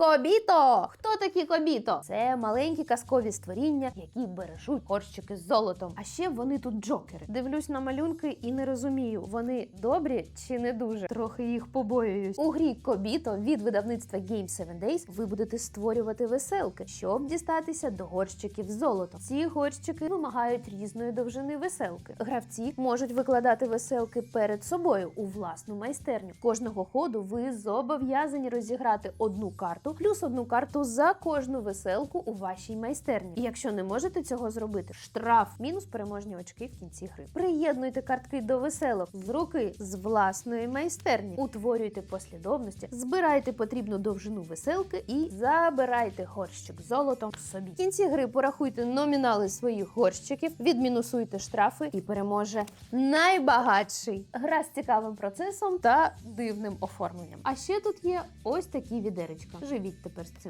Кобіто! Хто такі кобіто? Це маленькі казкові створіння, які бережуть горщики з золотом. А ще вони тут джокери. Дивлюсь на малюнки і не розумію, вони добрі чи не дуже. Трохи їх побоююсь. У грі Кобіто від видавництва Game 7 Days ви будете створювати веселки, щоб дістатися до горщиків з золотом. Ці горщики вимагають різної довжини веселки. Гравці можуть викладати веселки перед собою у власну майстерню. Кожного ходу ви зобов'язані розіграти одну карту плюс одну карту за кожну веселку у вашій майстерні. І якщо не можете цього зробити, штраф мінус переможні очки в кінці гри. Приєднуйте картки до веселок з руки з власної майстерні, утворюйте послідовності, збирайте потрібну довжину веселки і забирайте горщик золотом собі. В кінці гри порахуйте номінали своїх горщиків, відмінусуйте штрафи і переможе найбагатший. Гра з цікавим процесом та дивним оформленням. А ще тут є ось такі відеречка. Живіть тепер з цим.